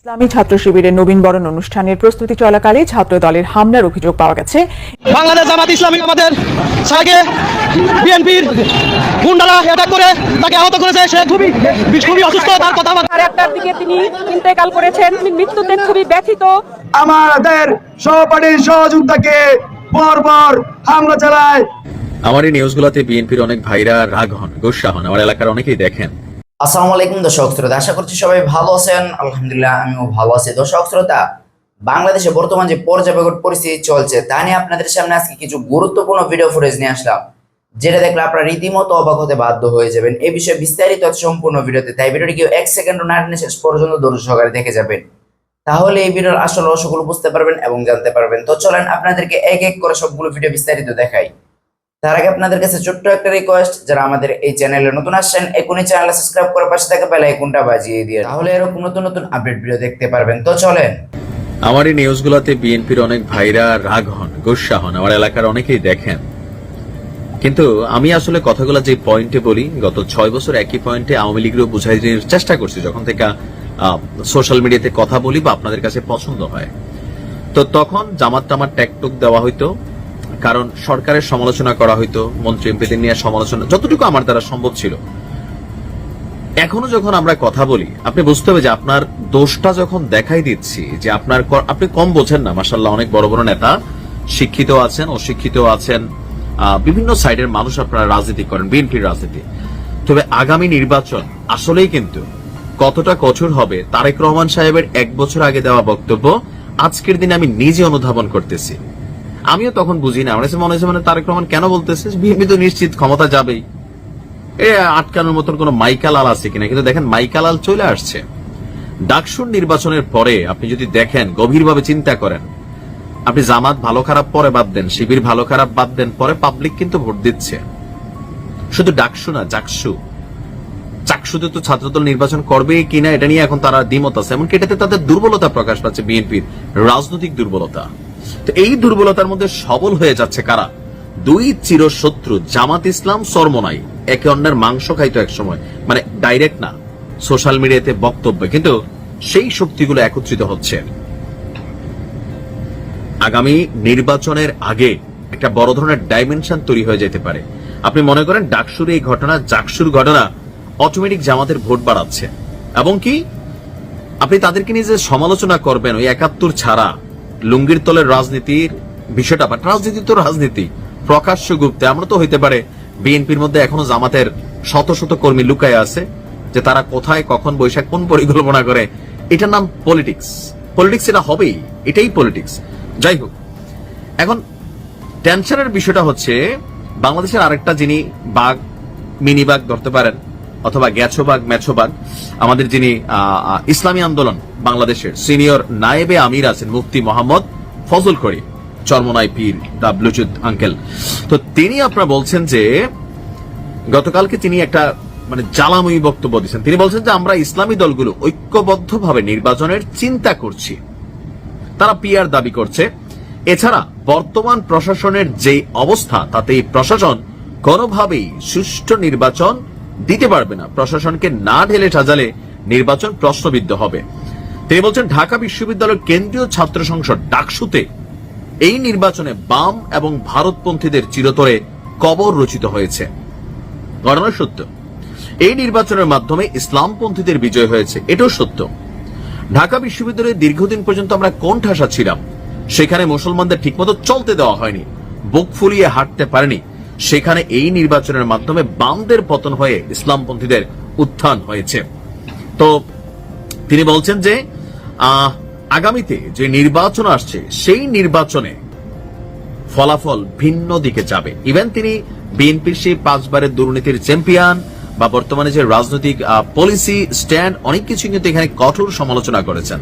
ইসলামী ছাত্র শিবিরের নবীন বরণ অনুষ্ঠানের প্রস্তুতি চলাকালে ছাত্র দলের হামলার অভিযোগ পাওয়া গেছে। বাংলাদেশ জামাত ইসলামী আমাদের সাইকে বিএনপির গুন্ডারা অ্যাটাক করে তাকে আহত করেছে। সে খুবই খুবই অসুস্থ তার কথা আমার সাড়ে আটটার দিকে তিনি ইন্তেকাল করেছেন। তিনি মৃত্যুতে খুবই ব্যথিত। আমাদের সহপাঠী সহযোদ্ধাকে পরপর হামলা চালায়। আমার এই নিউজগুলোতে বিএনপির অনেক ভাইরা রাগ হন গোসা হন। আমার এলাকার অনেকেই দেখেন। আসসালামু আলাইকুম দর্শক শ্রোতা, আশা করছি সবাই ভালো আছেন। আলহামদুলিল্লাহ, আমিও ভালো আছি। দর্শক শ্রোতা, বাংলাদেশে বর্তমান যে পর্যাপেক্ষক পরিস্থিতি চলছে, তা নিয়ে আপনাদের সামনে আজকে কিছু গুরুত্বপূর্ণ ভিডিও ফুটেজ নিয়ে আসলাম, যেটা দেখলে আপনারা রীতিমতো অবাক হতে বাধ্য হয়ে যাবেন। এই বিষয়ে বিস্তারিত সম্পূর্ণ ভিডিওতে, তাই ভিডিওটি কেউ এক সেকেন্ড না টেনে শেষ পর্যন্ত দূর সহকারে দেখে যাবেন। তাহলে এই ভিডিওর আসল রহস্যগুলো বুঝতে পারবেন এবং জানতে পারবেন। তো চলেন আপনাদেরকে এক এক করে সবগুলো ভিডিও বিস্তারিত দেখাই। তার আগে আপনাদের কাছে ছোট্ট একটা রিকোয়েস্ট যারা আমাদের এই চ্যানেলে নতুন আসছেন, এখনই চ্যানেল সাবস্ক্রাইব করে পাশে থাকা বেল আইকনটা বাজিয়ে দিয়ে তাহলে এরকম নতুন নতুন আপডেট ভিডিও দেখতে পারবেন। তো চলেন। আমার এই নিউজগুলোতে বিএনপির অনেক ভাইরা রাগ হন, গোসা হন, আমার এলাকার অনেকেই দেখেন। কিন্তু আমি আসলে কথাগুলো যে পয়েন্টে বলি, গত ছয় বছর একই পয়েন্টে আওয়ামী লীগেরও বুঝাই চেষ্টা করছি, যখন থেকে সোশ্যাল মিডিয়াতে কথা বলি বা আপনাদের কাছে পছন্দ হয়। তো তখন জামাত টামার ট্যাকটুক দেওয়া হইতো কারণ সরকারের সমালোচনা করা হইতো, মন্ত্রী এমপিদের নিয়ে সমালোচনা, যতটুকু আমার দ্বারা সম্ভব ছিল। এখনও যখন আমরা কথা বলি, আপনি বুঝতে হবে যে আপনার দোষটা যখন দেখাই দিচ্ছি, যে আপনার আপনি কম বোঝেন না মাসাল্লাহ অনেক বড় বড় নেতা শিক্ষিত আছেন, অশিক্ষিত আছেন বিভিন্ন সাইডের মানুষ আপনারা রাজনীতি করেন, বিএনপির রাজনীতি। তবে আগামী নির্বাচন আসলেই কিন্তু কতটা কঠোর হবে, তারেক রহমান সাহেবের এক বছর আগে দেওয়া বক্তব্য, আজকের দিনে আমি নিজে অনুধাবন করতেছি। আমিও তখন বুঝি না। আমার মনে হয়েছে মানে তারেক রহমান কেন বলতেছে? বিএনপি তো নিশ্চিত, ক্ষমতা যাবেই। এ আটকানোর মতন কোন মাইকালাল আছে কিনা? কিন্তু দেখেন মাইকালাল চলে আসছে। ডাকসুর নির্বাচনের পরে আপনি যদি দেখেন, গভীরভাবে চিন্তা করেন, আপনি জামাত ভালো খারাপ পরে বাদ দেন, শিবির ভালো খারাপ বাদ দেন, পরে পাবলিক কিন্তু ভোট দিচ্ছে। শুধু ডাকসু না জাকসু চাকসুতে তো ছাত্রদল নির্বাচন করবে কিনা, এটা নিয়ে এখন তারা দ্বিমত আছে। এমনকি এটাতে তাদের দুর্বলতা প্রকাশ পাচ্ছে বিএনপির, রাজনৈতিক দুর্বলতা। তো এই দুর্বলতার মধ্যে সবল হয়ে যাচ্ছে কারা? দুই চিরশত্রু, জামাত ইসলাম, সরমনাই। একে অন্যের মাংস খাইতো এক সময়। মানে ডাইরেক্ট না সোশ্যাল মিডিয়াতে বক্তব্য। কিন্তু সেই শক্তিগুলো একত্রিত হচ্ছে। আগামী নির্বাচনের আগে একটা বড় ধরনের ডাইমেনশন তৈরি হয়ে যেতে পারে। আপনি মনে করেন ডাকসুর এই ঘটনা, জাকসুর ঘটনা অটোমেটিক জামাতের ভোট বাড়াচ্ছে। এবং কি? আপনি তাদেরকে নিয়ে যে সমালোচনা করবেন, ওই একাত্তর ছাড়া লুঙ্গির তলের রাজনীতির বিষয়টা বা রাজনীতি তো রাজনীতি। প্রকাশ্য গুপ্তে, আমরা তো হইতে পারে বিএনপির মধ্যে এখনও জামাতের শত শত কর্মী লুকায় আছে, যে তারা কোথায়, কখন, বৈশাখ, কোন পরিকল্পনা করে, এটার নাম পলিটিক্স পলিটিক্স এটা হবেই, এটাই পলিটিক্স যাই হোক, এখন টেনশনের বিষয়টা হচ্ছে, বাংলাদেশের আরেকটা যিনি বাঘ মিনি বাঘ ধরতে পারেন অথবা গ্যাছো বাঘ ম্যাছো বাঘ আমাদের যিনি ইসলামী আন্দোলন, বাংলাদেশের সিনিয়র নায়েবে আমির আছেন মুফতি মোহাম্মদ ফজল করিম, চর্মনাই পীর দা ব্লুটুথ আঙ্কেল। তো তিনি আপনারা বলছেন যে, গতকালকে তিনি একটা মানে জ্বালাময়ী বক্তব্য দিচ্ছেন তিনি বলছেন যে, আমরা ইসলামী দলগুলো ঐক্যবদ্ধভাবে নির্বাচনের চিন্তা করছি। তারা পিআর দাবি করছে। এছাড়া বর্তমান প্রশাসনের যে অবস্থা তাতে প্রশাসন কোনোভাবেই সুষ্ঠু নির্বাচন দিতে পারবে না। প্রশাসনকে না ঢেলে সাজালে নির্বাচন প্রশ্নবিদ্ধ হবে। তিনি বলছেন, ঢাকা বিশ্ববিদ্যালয়ের কেন্দ্রীয় ছাত্র সংসদ ডাকসুতে এই নির্বাচনে বাম এবং ভারতপন্থীদের চিরতরে কবর রচিত হয়েছে। ঘটনা সত্য, এই নির্বাচনের মাধ্যমে ইসলামপন্থীদের বিজয় হয়েছে। এটাও সত্য। ঢাকা বিশ্ববিদ্যালয়ে দীর্ঘদিন পর্যন্ত আমরা কোন ঠাসা ছিলাম। সেখানে মুসলমানদের ঠিকমতো চলতে দেওয়া হয়নি। বুক ফুলিয়ে হাঁটতে পারেনি। সেখানে এই নির্বাচনের মাধ্যমে বামদের পতন হয়ে ইসলামপন্থীদের উত্থান হয়েছে। তো তিনি বলছেন যে আগামীতে যে নির্বাচন আসছে, সেই নির্বাচনে ফলাফল ভিন্ন দিকে যাবে। ইভেন তিনি বিএনপির সেই পাঁচবারের দুর্নীতির চ্যাম্পিয়ন বা বর্তমানে যে রাজনৈতিক পলিসি স্ট্যান্ড অনেক কিছু কিন্তু এখানে কঠোর সমালোচনা করেছেন।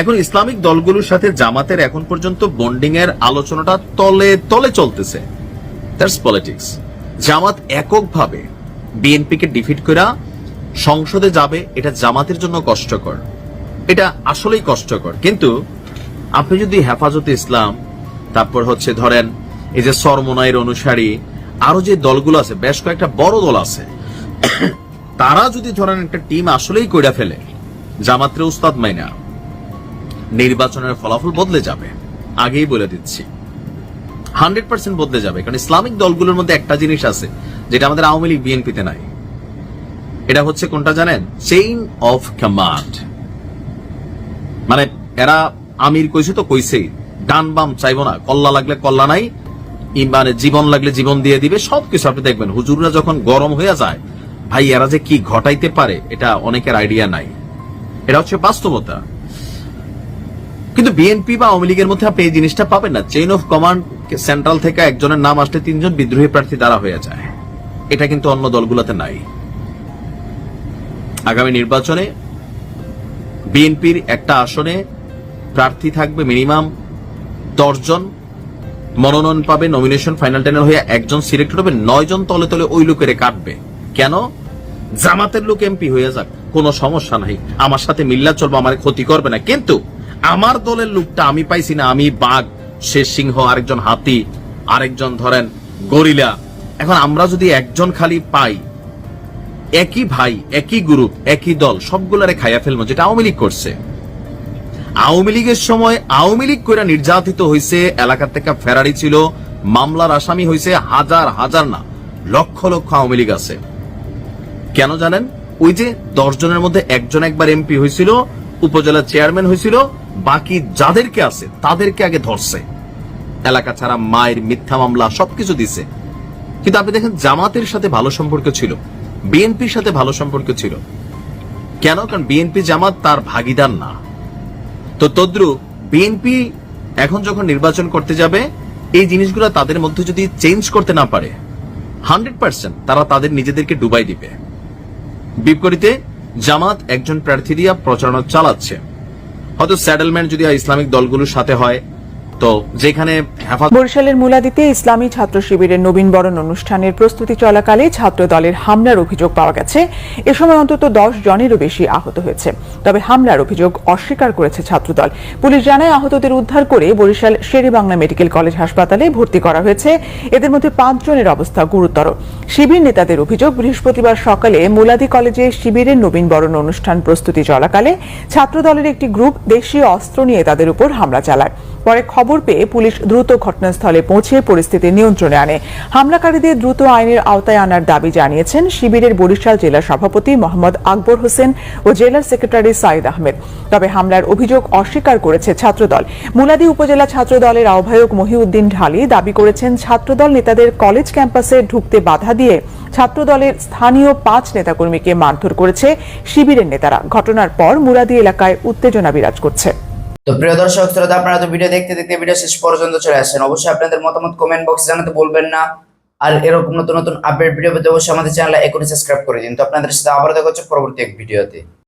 এখন ইসলামিক দলগুলোর সাথে জামাতের এখন পর্যন্ত বন্ডিং এর আলোচনাটা তলে তলে চলতেছে। দ্যাটস পলিটিক্স জামাত এককভাবে বিএনপিকে ডিফিট করা সংসদে যাবে, এটা জামাতের জন্য কষ্টকর। এটা আসলেই কষ্টকর। কিন্তু আপনি যদি হেফাজতে ইসলাম, তারপর হচ্ছে ধরেন এই যে সরমনাইয়ের অনুসারী, আরও যে দলগুলো আছে, বেশ কয়েকটা বড় দল আছে, তারা যদি ধরেন একটা টিম আসলেই কইরা ফেলে, জামাত্রে উস্তাদ মাইনা, নির্বাচনের ফলাফল বদলে যাবে। আগেই বলে দিচ্ছি। হান্ড্রেড পার্সেন্ট বদলে যাবে, কারণ ইসলামিক দলগুলোর মধ্যে একটা জিনিস আছে, যেটা আমাদের আওয়ামী লীগ বিএনপিতে নাই। এটা হচ্ছে কোনটা জানেন? চেইন অফ কমান্ড মানে এরা আমির কইছে তো কইছেই, ডান বাম চাইব না, কল্লা লাগলে কল্লা নাই মানে জীবন লাগলে জীবন দিয়ে দিবে, সবকিছু আপনি দেখবেন। হুজুররা যখন গরম হয়ে যায়, ভাই, এরা যে কি ঘটাইতে পারে, এটা অনেকের আইডিয়া নাই। এটা হচ্ছে বাস্তবতা। কিন্তু বিএনপি বা আওয়ামী লীগের মধ্যে আপনি এই জিনিসটা পাবেন না। চেইন অফ কমান্ড সেন্ট্রাল থেকে একজনের নাম আসলে তিনজন বিদ্রোহী প্রার্থী দ্বারা হয়ে যায়। এটা কিন্তু অন্য দলগুলোতে নাই। আগামী নির্বাচনে বিএনপির একটা আসনে প্রার্থী থাকবে মিনিমাম দশজন। মনোনয়ন পাবে নমিনেশন ফাইনাল টেনের হয়ে একজন সিলেক্টেড হবে নয় জন তলে তলে ওই লোকেরে কাটবে। কেন? জামাতের লোক এমপি হয়ে যাক, কোনো সমস্যা নাই। আমার সাথে মিল্লা চলবে, আমার ক্ষতি করবে না। কিন্তু আমার দলের লোকটা আমি পাইছি না, আমি বাঘ, সে সিংহ, আরেকজন হাতি, আরেকজন ধরেন গরিলা। এখন আমরা যদি একজন খালি পাই, একই ভাই, একই গ্রুপ, একই দল, সবগুলারে খাইয়া ফেলব, যেটা আওয়ামী লীগ করছে। আওয়ামী লীগের সময় আওয়ামী লীগ কইরা নির্যাতিত হয়েছে এলাকা থেকে ফেরারি ছিল, মামলার আসামি হয়েছে হাজার হাজার না, লক্ষ লক্ষ আওয়ামী লীগ আছে। কেন জানেন? ওই যে দশ জনের মধ্যে একজন একবার এমপি হয়েছিল উপজেলা চেয়ারম্যান হয়েছিল বাকি যাদেরকে আছে, তাদেরকে আগে ধরছে। এলাকা ছাড়া মায়ের মিথ্যা মামলা সবকিছু দিছে। কিন্তু আপনি দেখেন, জামাতের সাথে ভালো সম্পর্ক ছিল, বিএনপির সাথে ভালো সম্পর্ক ছিল। কেন? কারণ বিএনপি জামাত তার ভাগিদার না। তো তদ্রু, বিএনপি এখন যখন নির্বাচন করতে যাবে, এই জিনিসগুলো তাদের মধ্যে যদি চেঞ্জ করতে না পারে হান্ড্রেড পার্সেন্ট তারা তাদের নিজেদেরকে ডুবাই দিবে। বিপরীতে, জামাত একজন প্রার্থী দিয়া প্রচারণা চালাচ্ছে। হয়তো স্যাটেলমেন্ট যদি ইসলামিক দলগুলোর সাথে হয় তো যেখানে বরিশালের মুলাদিতে ইসলামী ছাত্র শিবিরের নবীন বরণ অনুষ্ঠানের প্রস্তুতি চলাকালে ছাত্র দলের হামলার অভিযোগ পাওয়া গেছে। এ সময় অন্তত দশ জনেরও বেশি আহত হয়েছে। তবে হামলার অভিযোগ অস্বীকার করেছে ছাত্রদল। পুলিশ জানায় আহতদের উদ্ধার করে বরিশাল শেরেবাংলা মেডিকেল কলেজ হাসপাতালে ভর্তি করা হয়েছে। এদের মধ্যে পাঁচ জনের অবস্থা গুরুতর। শিবির নেতাদের অভিযোগ, বৃহস্পতিবার সকালে মুলাদি কলেজে শিবিরের নবীন বরণ অনুষ্ঠান প্রস্তুতি চলাকালে ছাত্রদলের একটি গ্রুপ দেশীয় অস্ত্র নিয়ে তাদের উপর হামলা চালায়। পরে খবর পেয়ে পুলিশ দ্রুত ঘটনাস্থলে পৌঁছে পরিস্থিতি নিয়ন্ত্রণে আনে। হামলাকারীদের দ্রুত আইনের আওতায় আনার দাবি জানিয়েছেন শিবিরের বরিশাল জেলা সভাপতি মোহাম্মদ আকবর হোসেন ও জেলার সেক্রেটারি সাইদ আহমেদ। তবে হামলার অভিযোগ অস্বীকার করেছে ছাত্রদল। মুলাদি উপজেলা ছাত্রদলের আহ্বায়ক মহিউদ্দিন ঢালি দাবি করেছেন, ছাত্রদল নেতাদের কলেজ ক্যাম্পাসে ঢুকতে বাধা দিয়ে ছাত্রদলের স্থানীয় পাঁচ নেতাকর্মীকে মারধর করেছে শিবিরের নেতারা। ঘটনার পর মুরাদি এলাকায় উত্তেজনা বিরাজ করছে। তো প্রিয় দর্শক, শ্রোতা, আপনারা তো ভিডিও দেখতে দেখতে ভিডিও শেষ পর্যন্ত চলে আসছেন। অবশ্যই আপনাদের মতামত কমেন্ট বক্সে জানাতে বলবেন না। আর এরকম নতুন নতুন আপডেট ভিডিও পেতে অবশ্যই আমাদের চ্যানেল এখনই সাবস্ক্রাইব করে দিন। তো আপনাদের সাথে আবার দেখা হচ্ছে পরবর্তী এক ভিডিওতে।